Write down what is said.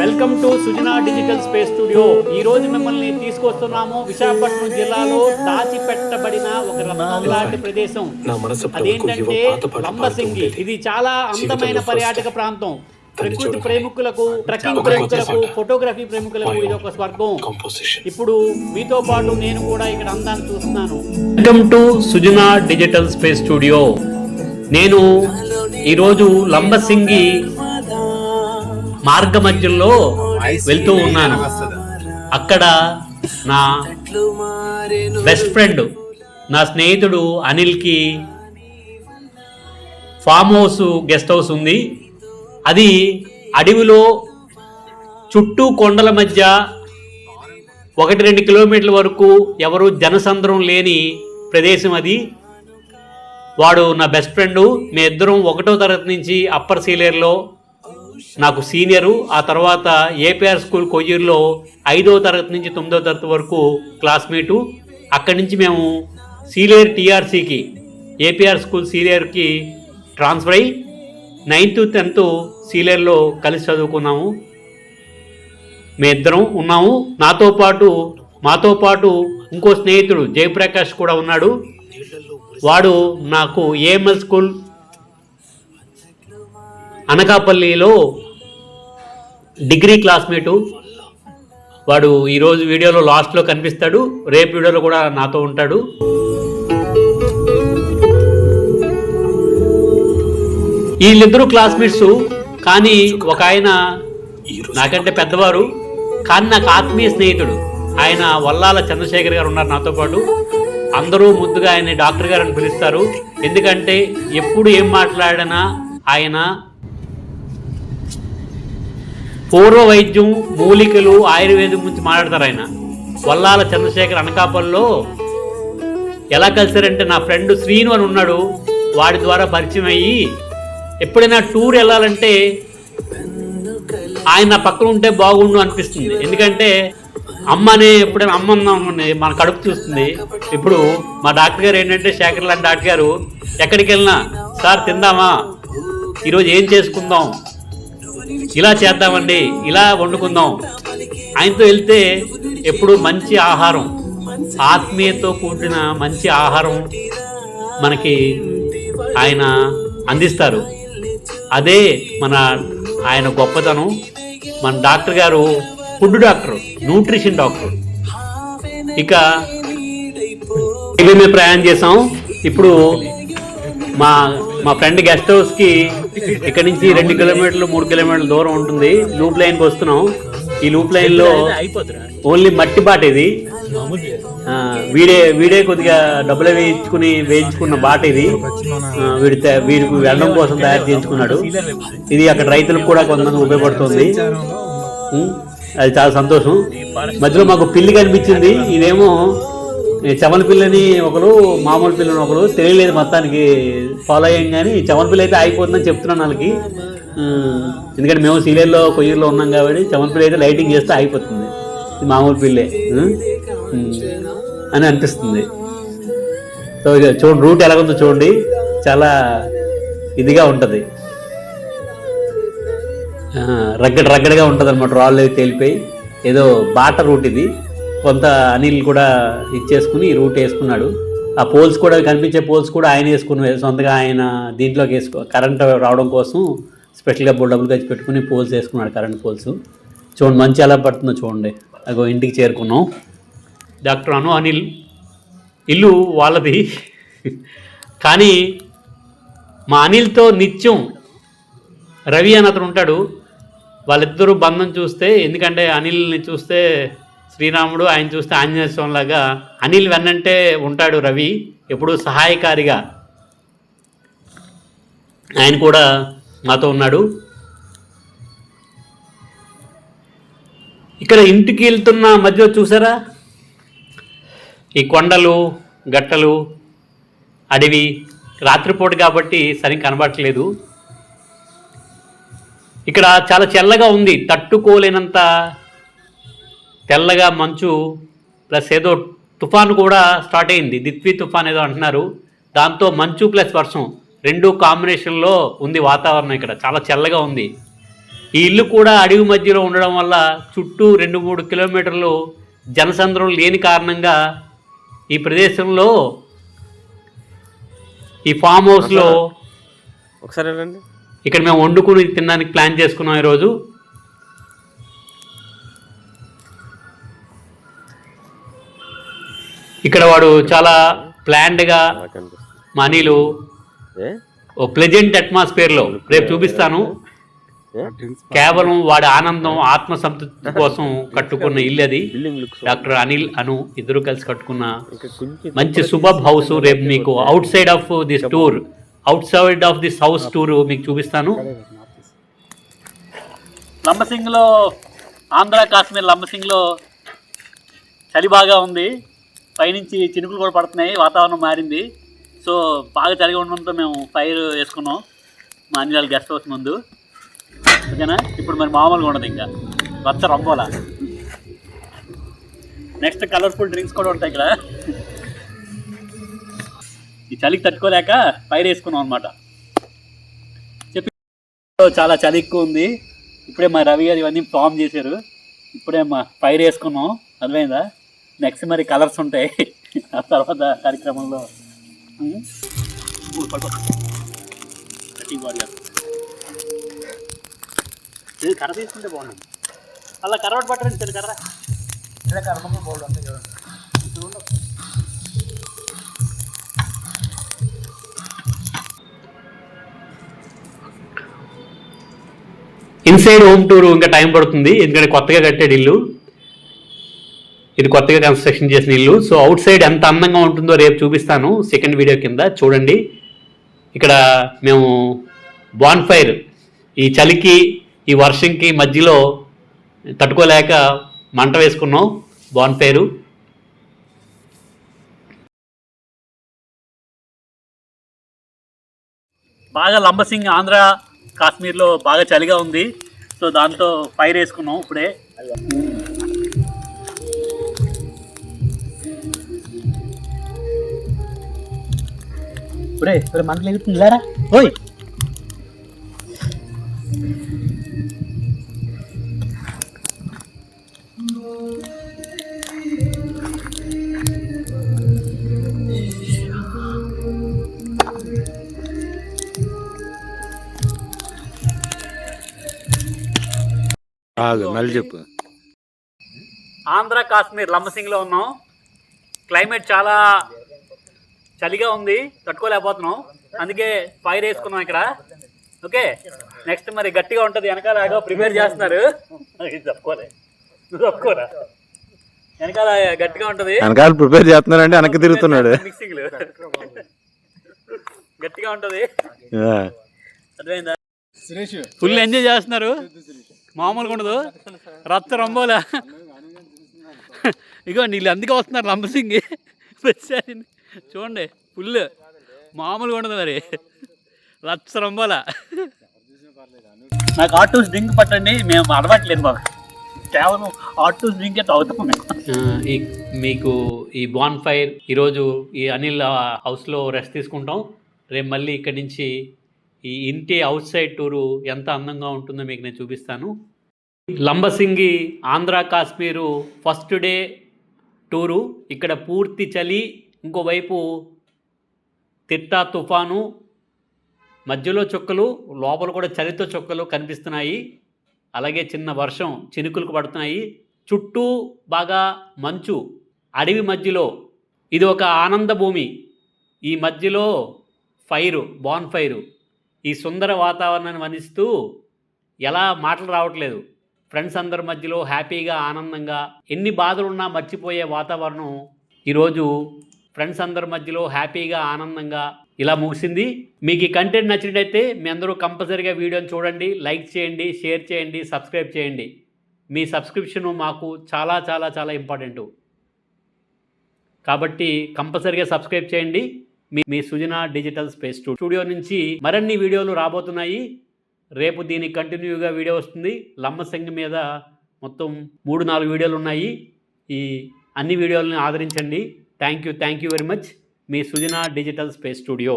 Welcome to Sujana digital space studio. ఈ రోజు మిమ్మల్ని తీసుకొస్తున్నాము విశాఖపట్నం జిల్లాలో దాచిపెట్టబడిన ఒక రత్నం లాంటి ప్రదేశం. అదేంటంటే లంబసింగి. ఇది చాలా అందమైన పర్యాటక ప్రాంతం. ప్రకృతి ప్రేమికులకు ట్రెక్కింగ్ ప్రేమికులకు. ఫోటోగ్రఫీ ప్రేమికులకు ఇది ఒక స్వర్గం. ఇప్పుడు మీతో పాటు నేను కూడా ఇక్కడ అందాన్ని చూస్తున్నాను. Welcome to Sujana digital space studio. నేను ఈరోజు లంబసింగి మార్గ మధ్యలో వెళ్తూ ఉన్నాను. అక్కడ నా బెస్ట్ ఫ్రెండ్ నా స్నేహితుడు అనిల్కి ఫామ్ హౌస్ గెస్ట్ హౌస్ ఉంది. అది అడవిలో చుట్టూ కొండల మధ్య ఒకటి రెండు కిలోమీటర్ల వరకు ఎవరు జనసంద్రం లేని ప్రదేశం అది. వాడు నా బెస్ట్ ఫ్రెండు మీ ఇద్దరం ఒకటో తరగతి నుంచి అప్పర్ సీనియర్లో నాకు సీనియరు ఆ తర్వాత ఏపీఆర్ స్కూల్ కొయ్యూరులో ఐదో తరగతి నుంచి తొమ్మిదో తరగతి వరకు క్లాస్మేటు అక్కడి నుంచి మేము సీనియర్ టీఆర్సీకి ఏపీఆర్ స్కూల్ సీనియర్కి ట్రాన్స్ఫర్ అయ్యి నైన్త్ టెన్త్ సీనియర్లో కలిసి చదువుకున్నాము. మేమిద్దరం ఉన్నాము. నాతో పాటు మాతో పాటు ఇంకో స్నేహితుడు జయప్రకాష్ కూడా ఉన్నాడు. వాడు నాకు ఏఎంఎల్ స్కూల్ అనకాపల్లిలో డిగ్రీ క్లాస్మేటు. వాడు ఈరోజు వీడియోలో లాస్ట్లో కనిపిస్తాడు రేపు వీడియోలో కూడా నాతో ఉంటాడు. వీళ్ళిద్దరూ క్లాస్మేట్స్ కానీ ఒక ఆయన నాకంటే పెద్దవారు కానీ నాకు ఆత్మీయ స్నేహితుడు. ఆయన వల్లాల చంద్రశేఖర్ గారు ఉన్నారు నాతో పాటు. అందరూ ముద్దుగా ఆయన డాక్టర్ గారు అని పిలుస్తారు. ఎందుకంటే ఎప్పుడు ఏం మాట్లాడినా ఆయన పూర్వ వైద్యం మూలికలు ఆయుర్వేదం గురించి మాట్లాడతారు ఆయన. వల్లాల చంద్రశేఖర్ అనకాపల్లో ఎలా కలిసారంటే నా ఫ్రెండ్ శ్రీను అని ఉన్నాడు. వాడి ద్వారా పరిచయం అయ్యి ఎప్పుడైనా టూర్ వెళ్ళాలంటే ఆయన నా పక్కన ఉంటే బాగుండు అనిపిస్తుంది. ఎందుకంటే అమ్మనే ఎప్పుడైనా అమ్మ మన కడుపు చూస్తుంది. ఇప్పుడు మా డాక్టర్ గారు ఏంటంటే శేఖర్ లాంటి డాక్టర్ గారు ఎక్కడికి వెళ్ళినా? సార్ తిందామా? ఈరోజు ఏం చేసుకుందాం? ఇలా చేద్దామండి ఇలా వండుకుందాం. ఆయనతో వెళ్తే ఎప్పుడు మంచి ఆహారం ఆత్మీయతో కూడిన మంచి ఆహారం మనకి ఆయన అందిస్తారు. అదే మన ఆయన గొప్పతనం. మన డాక్టర్ గారు ఫుడ్ డాక్టర్ న్యూట్రిషన్ డాక్టర్. ఇక రైల్వే మేము ప్రయాణం చేసాం ఇప్పుడు మా మా ఫ్రెండ్ గెస్ట్ హౌస్కి ఇక్కడ నుంచి రెండు కిలోమీటర్లు మూడు కిలోమీటర్ల దూరం ఉంటుంది. లూప్ లైన్కి వస్తున్నాం. ఈ లూప్ లైన్లో ఓన్లీ మట్టి బాట ఇది. వీడే వీడే కొద్దిగా డబ్బులు వేయించుకుని వేయించుకున్న బాట ఇది. వీడి వీడికి వెళ్ళడం కోసం తయారు చేయించుకున్నాడు. ఇది అక్కడ రైతులకు కూడా కొంతమంది ఉపయోగపడుతుంది. అది చాలా సంతోషం. మధ్యలో మాకు పిల్లి కనిపించింది. ఇదేమో ఈ చమల పిల్లని ఒకరు మామూలు పిల్లని ఒకరు తెలియలేదు మొత్తానికి ఫాలో అయ్యాం కానీ చమల పిల్ల అయితే అయిపోతుందని చెప్తున్నాను వాళ్ళకి. ఎందుకంటే మేము సీరియల్లో కొయ్యూరులో ఉన్నాం కాబట్టి చమల పిల్ల అయితే లైటింగ్ చేస్తే అయిపోతుంది ఇది మామూలు పిల్లే అని అనిపిస్తుంది. సో చూడండి రూట్ ఎలాగుందో చూడండి. చాలా ఇదిగా ఉంటుంది. రగ్గడ రగ్గడగా ఉంటుంది అనమాట రాళ్ళు అవి తేలిపోయి. ఏదో బాట రూట్ ఇది. కొంత అనిల్ కూడా ఇచ్చేసుకుని ఈ రూట్ వేసుకున్నాడు. ఆ పోల్స్ కూడా కనిపించే పోల్స్ కూడా ఆయన వేసుకుని సొంతగా ఆయన దీంట్లోకి వేసుకో కరెంట్ రావడం కోసం స్పెషల్గా డబ్బులు ఖర్చు పెట్టుకుని పోల్స్ వేసుకున్నాడు కరెంట్ పోల్స్. చూడండి మంచి ఎలా పడుతుందో చూడండి. అగో ఇంటికి చేరుకున్నాం. డాక్టర్ అను అనిల్. ఇల్లు వాళ్ళది. కానీ మా అనిల్తో నిత్యం రవి అని అతను ఉంటాడు. వాళ్ళిద్దరూ బంధం చూస్తే ఎందుకంటే అనిల్ని చూస్తే శ్రీరాముడు ఆయన చూస్తే ఆంజనేయ అనిల్ వెన్నంటే ఉంటాడు రవి ఎప్పుడూ సహాయకారిగా. ఆయన కూడా మాతో ఉన్నాడు. ఇక్కడ ఇంటికి వెళ్తున్న మధ్యలో చూసారా? ఈ కొండలు గట్టలు అడవి రాత్రిపూట కాబట్టి సరిగ్గా కనబడట్లేదు. ఇక్కడ చాలా చల్లగా ఉంది. తట్టుకోలేనంత తెల్లగా మంచు ప్లస్ ఏదో తుఫాన్ కూడా స్టార్ట్ అయింది. దిత్వి తుఫాన్ ఏదో అంటున్నారు. దాంతో మంచు ప్లస్ వర్షం రెండు కాంబినేషన్లో ఉంది వాతావరణం ఇక్కడ. చాలా చల్లగా ఉంది. ఈ ఇల్లు కూడా అడవి మధ్యలో ఉండడం వల్ల చుట్టూ రెండు మూడు కిలోమీటర్లు జనసంద్రం లేని కారణంగా ఈ ప్రదేశంలో ఈ ఫామ్ హౌస్లో ఒకసారి వెళ్ళండి. ఇక్కడ మేము వండుకుని తినడానికి ప్లాన్ చేసుకున్నాం ఈరోజు. ఇక్కడ వాడు చాలా ప్లాన్డ్గా మనీలు ఓ ప్లెజెంట్ అట్మాస్ఫియర్లో రేపు చూపిస్తాను? కేవలం వాడి ఆనందం ఆత్మ సంతృప్తి కోసం కట్టుకున్న ఇల్లు అది. డాక్టర్ అనిల్ అను ఇద్దరు కలిసి కట్టుకున్న మంచి సుబబ్ హౌస్ రేపు మీకు outside of this tour outside of this house tour మీకు చూపిస్తాను. లంబసింగ్లో ఆంధ్ర కాశ్మీర్ లంబసింగ్లో చలి బాగా ఉంది. పైనుంచి చినుకులు కూడా పడుతున్నాయి వాతావరణం మారింది. సో బాగా చలిగా ఉండడంతో మేము ఫైర్ వేసుకున్నాం. మా అన్ని గెస్ట్ హౌస్ ముందు. ఓకేనా? ఇప్పుడు మరి మామూలుగా ఉండదు ఇంకా. రచ్చ రంబోలా. నెక్స్ట్ కలర్ఫుల్ డ్రింక్స్ కూడా ఉంటాయి ఇక్కడ. ఈ చలికి తట్టుకోలేక ఫైర్ వేసుకున్నాం అనమాట చెప్పి చాలా చలి ఎక్కువ ఉంది. ఇప్పుడే మా రవి గారు ఇవన్నీ ఫామ్ చేశారు. ఇప్పుడే మా ఫైర్ వేసుకున్నాం. అర్థమైందా? నెక్స్ట్ మరి కలర్స్ ఉంటాయి. ఆ తర్వాత కార్యక్రమంలో. కర్ర తీసుకుంటే బాగుంటుంది. అలా కర్ర ఒకటి పట్టండి సరే కర్ర. ఇలా కర్ర అంతే చూడండి ఇన్సైడ్ హోమ్ టూర్ ఇంకా టైం పడుతుంది. ఎందుకంటే కొత్తగా కట్టాడు ఇల్లు. ఇది కొత్తగా కన్స్ట్రక్షన్ చేసిన ఇల్లు. సో అవుట్ సైడ్ ఎంత అందంగా ఉంటుందో రేపు చూపిస్తాను. సెకండ్ వీడియో కింద చూడండి. ఇక్కడ మేము బాన్ ఫైర్ ఈ చలికి ఈ వర్షంకి మధ్యలో తట్టుకోలేక మంట వేసుకున్నాం. బాన్ ఫైరు బాగా లంబసింగ్ ఆంధ్ర కాశ్మీర్లో బాగా చలిగా ఉంది. సో దాంతో ఫైర్ వేసుకున్నాం ఇప్పుడే. ఇప్పుడే ఇప్పుడే మంటలు ఎగుతుంది లేరా ఓయ్! ఆగు మళ్ళీ చెప్పు. ఆంధ్ర కాశ్మీర్ లంబసింగ్లో ఉన్నాం. క్లైమేట్ చాలా చలిగా ఉంది తట్టుకోలేకపోతున్నాం. అందుకే ఫైర్ వేసుకున్నాం ఇక్కడ. ఓకే? నెక్స్ట్ మరి గట్టిగా ఉంటుంది వెనకాల ప్రిపేర్ చేస్తున్నారు. ఇది తప్పుకోలే. నువ్వు తప్పుకోరా? వెనకాల గట్టిగా ఉంటుంది. వెనకాల ప్రిపేర్ చేస్తున్నాడంటే వెనక్కి తిరుగుతున్నాడు. మిక్సింగ్ గట్టిగా ఉంటుంది. అర్థమైందా? ఫుల్ ఎంజాయ్ చేస్తున్నారు. మామూలుగా ఉండదు. రచ్చ రంబోలా ఇగో వీళ్ళు అందుకే వస్తున్నారు లంబసింగి ప్రతిసారి చూడండి ఫుల్ మామూలుగా ఉండదు మరి. రచ్చ రంబోలా నాకు ఆటోస్ డ్రింక్ పట్టండి మేము అలవాట్లేదు మాకు కేవలం ఆటోస్ డ్రింకే తాగుతాం మేము. మీకు ఈ బాన్ ఫైర్ ఈరోజు ఈ అనిల్ హౌస్లో రెస్ట్ తీసుకుంటాం. రేపు మళ్ళీ ఇక్కడి నుంచి ఈ ఇంటి అవుట్ సైడ్ టూరు ఎంత అందంగా ఉంటుందో మీకు నేను చూపిస్తాను. Lambasingi Andhra Kashmir first day tour ఇక్కడ పూర్తి చలి ఇంకోవైపు తిట్టా తుఫాను మధ్యలో చుక్కలు లోపల కూడా చలితో చుక్కలు కనిపిస్తున్నాయి. అలాగే చిన్న వర్షం చినుకులకు పడుతున్నాయి. చుట్టూ బాగా మంచు అడవి మధ్యలో. ఇది ఒక ఆనంద భూమి ఈ మధ్యలో ఫైరు బాన్ ఫైరు ఈ సుందర వాతావరణాన్ని వనిస్తూ ఎలా మాటలు రావట్లేదు. ఫ్రెండ్స్ అందరి మధ్యలో హ్యాపీగా ఆనందంగా ఎన్ని బాధలున్నా మర్చిపోయే వాతావరణం ఈరోజు ఫ్రెండ్స్ అందరి మధ్యలో హ్యాపీగా ఆనందంగా ఇలా ముగిసింది. మీకు ఈ కంటెంట్ నచ్చినట్టయితే మీ అందరూ కంపల్సరీగా వీడియోని చూడండి లైక్ చేయండి షేర్ చేయండి సబ్స్క్రైబ్ చేయండి. మీ సబ్స్క్రిప్షన్ మాకు చాలా చాలా చాలా ఇంపార్టెంట్. కాబట్టి కంపల్సరీగా సబ్స్క్రైబ్ చేయండి. మీ మీ సుజన డిజిటల్ స్పేస్ స్టూడియో నుంచి మరిన్ని వీడియోలు రాబోతున్నాయి. రేపు దీని కంటిన్యూగా వీడియో వస్తుంది. లంబసింగి మీద మొత్తం మూడు నాలుగు వీడియోలు ఉన్నాయి. ఈ అన్ని వీడియోలను ఆదరించండి. Thank you thank you very much. Me Sujana digital space studio.